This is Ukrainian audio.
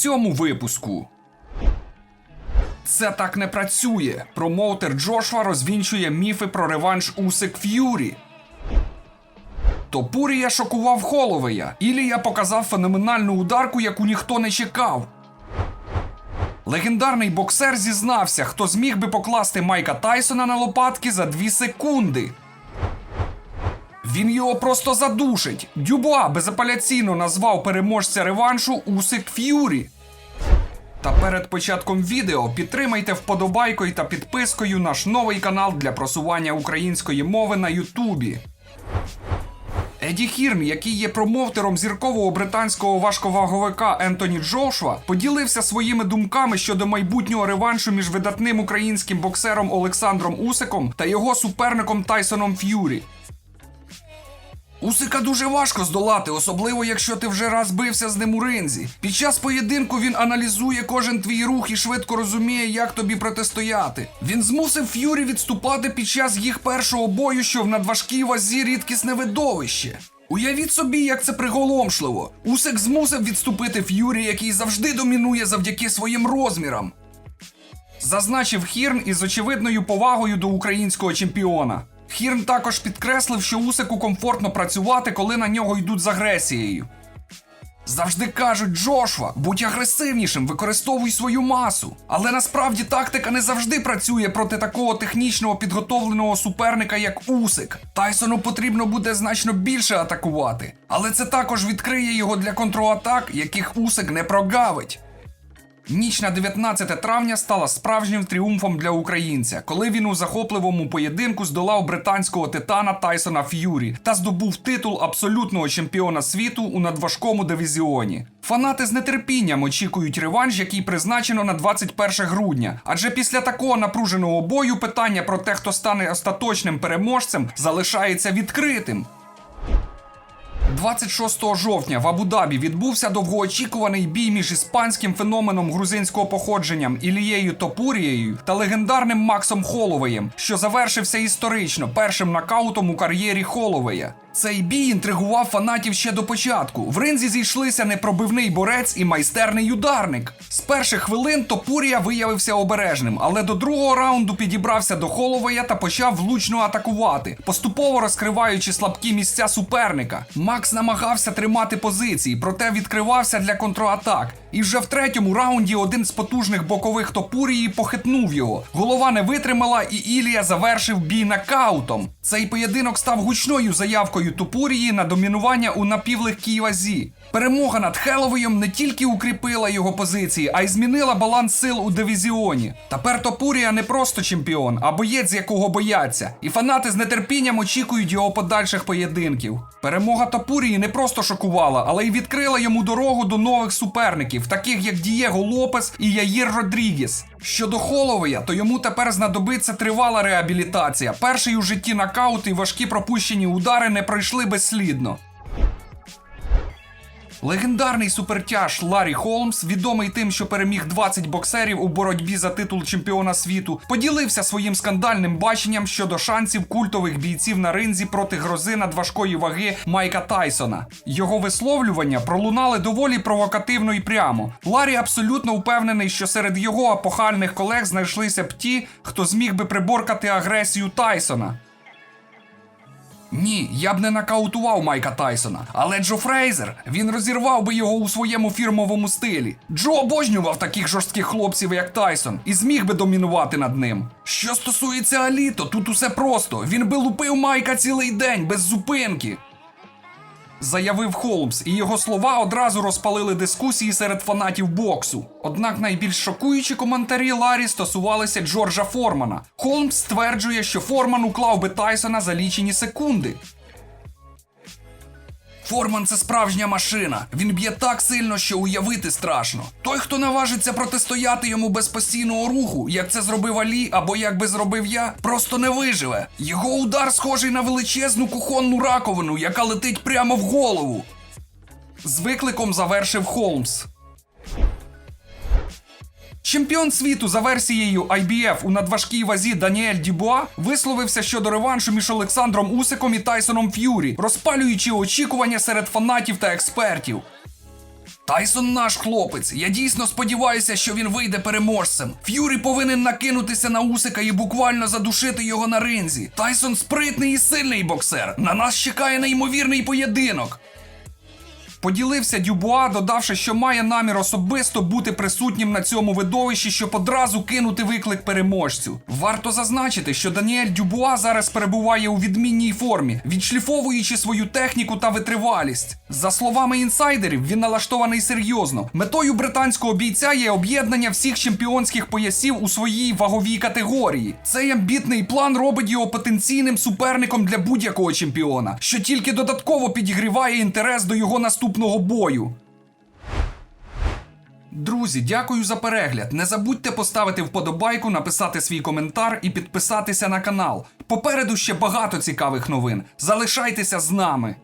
цьому випуску. Це так не працює. Промоутер Джошуа розвінчує міфи про реванш Усик Ф'юрі. Топурія шокував Холовея. Ілія показав феноменальну ударку, яку ніхто не чекав. Легендарний боксер зізнався, хто зміг би покласти Майка Тайсона на лопатки за 2 секунди. Він його просто задушить. Дюбуа безапеляційно назвав переможця реваншу Усик Ф'юрі. Та перед початком відео підтримайте вподобайкою та підпискою наш новий канал для просування української мови на Ютубі. Еді Хірн, який є промоутером зіркового британського важковаговика Ентоні Джошуа, поділився своїми думками щодо майбутнього реваншу між видатним українським боксером Олександром Усиком та його суперником Тайсоном Ф'юрі. Усика дуже важко здолати, особливо якщо ти вже раз бився з ним у ринзі. Під час поєдинку він аналізує кожен твій рух і швидко розуміє, як тобі протистояти. Він змусив Ф'юрі відступати під час їх першого бою, що в надважкій вазі рідкісне видовище. Уявіть собі, як це приголомшливо. Усик змусив відступити Ф'юрі, який завжди домінує завдяки своїм розмірам. Зазначив Хірн із очевидною повагою до українського чемпіона. Хірн також підкреслив, що Усику комфортно працювати, коли на нього йдуть з агресією. Завжди кажуть Джошуа, будь агресивнішим, використовуй свою масу. Але насправді тактика не завжди працює проти такого технічного підготовленого суперника, як Усик. Тайсону потрібно буде значно більше атакувати, але це також відкриє його для контратак, яких Усик не прогавить. Ніч на 19 травня стала справжнім тріумфом для українця, коли він у захопливому поєдинку здолав британського титана Тайсона Ф'юрі та здобув титул абсолютного чемпіона світу у надважкому дивізіоні. Фанати з нетерпінням очікують реванш, який призначено на 21 грудня. Адже після такого напруженого бою питання про те, хто стане остаточним переможцем, залишається відкритим. 26 жовтня в Абу-Дабі відбувся довгоочікуваний бій між іспанським феноменом грузинського походження Ілією Топурією та легендарним Максом Холовеєм, що завершився історично першим нокаутом у кар'єрі Холовея. Цей бій інтригував фанатів ще до початку. В ринзі зійшлися непробивний борець і майстерний ударник. З перших хвилин Топурія виявився обережним, але до другого раунду підібрався до Холовея та почав влучно атакувати, поступово розкриваючи слабкі місця суперника. Макс намагався тримати позиції, проте відкривався для контратак. І вже в третьому раунді один з потужних бокових Топурії похитнув його. Голова не витримала, і Ілія завершив бій нокаутом. Цей поєдинок став гучною заявкою Топурії на домінування у напівлегкій вазі. Перемога над Хеловеєм не тільки укріпила його позиції, а й змінила баланс сил у дивізіоні. Тепер Топурія не просто чемпіон, а боєць, якого бояться. І фанати з нетерпінням очікують його подальших поєдинків. Перемога Топурії не просто шокувала, але й відкрила йому дорогу до нових суперників, таких як Дієго Лопес і Яїр Родрігіс. Щодо Холовея, то йому тепер знадобиться тривала реабілітація. Перший у житті нокаут і важкі пропущені удари не пройшли безслідно. Легендарний супертяж Ларі Холмс, відомий тим, що переміг 20 боксерів у боротьбі за титул чемпіона світу, поділився своїм скандальним баченням щодо шансів культових бійців на ринзі проти грози надважкої ваги Майка Тайсона. Його висловлювання пролунали доволі провокативно і прямо. Ларі абсолютно впевнений, що серед його апохальних колег знайшлися б ті, хто зміг би приборкати агресію Тайсона. Ні, я б не нокаутував Майка Тайсона, але Джо Фрейзер він розірвав би його у своєму фірмовому стилі. Джо обожнював таких жорстких хлопців, як Тайсон, і зміг би домінувати над ним. Що стосується Аліто, тут усе просто. Він би лупив Майка цілий день без зупинки. Заявив Холмс, і його слова одразу розпалили дискусії серед фанатів боксу. Однак найбільш шокуючі коментарі Ларі стосувалися Джорджа Формана. Холмс стверджує, що Форман уклав би Тайсона за лічені секунди. Форман це справжня машина. Він б'є так сильно, що уявити страшно. Той, хто наважиться протистояти йому без постійного руху, як це зробив Алі або як би зробив я, просто не виживе. Його удар схожий на величезну кухонну раковину, яка летить прямо в голову. З викликом завершив Холмс. Чемпіон світу за версією IBF у надважкій вазі Даніель Дюбуа висловився щодо реваншу між Олександром Усиком і Тайсоном Ф'юрі, розпалюючи очікування серед фанатів та експертів. Тайсон наш хлопець. Я дійсно сподіваюся, що він вийде переможцем. Ф'юрі повинен накинутися на Усика і буквально задушити його на ринзі. Тайсон спритний і сильний боксер. На нас чекає неймовірний поєдинок. Поділився Дюбуа, додавши, що має намір особисто бути присутнім на цьому видовищі, щоб одразу кинути виклик переможцю. Варто зазначити, що Даніель Дюбуа зараз перебуває у відмінній формі, відшліфовуючи свою техніку та витривалість. За словами інсайдерів, він налаштований серйозно. Метою британського бійця є об'єднання всіх чемпіонських поясів у своїй ваговій категорії. Цей амбітний план робить його потенційним суперником для будь-якого чемпіона, що тільки додатково підігріває інтерес до його наступного бою. Друзі, дякую за перегляд. Не забудьте поставити вподобайку, написати свій коментар і підписатися на канал. Попереду ще багато цікавих новин. Залишайтеся з нами.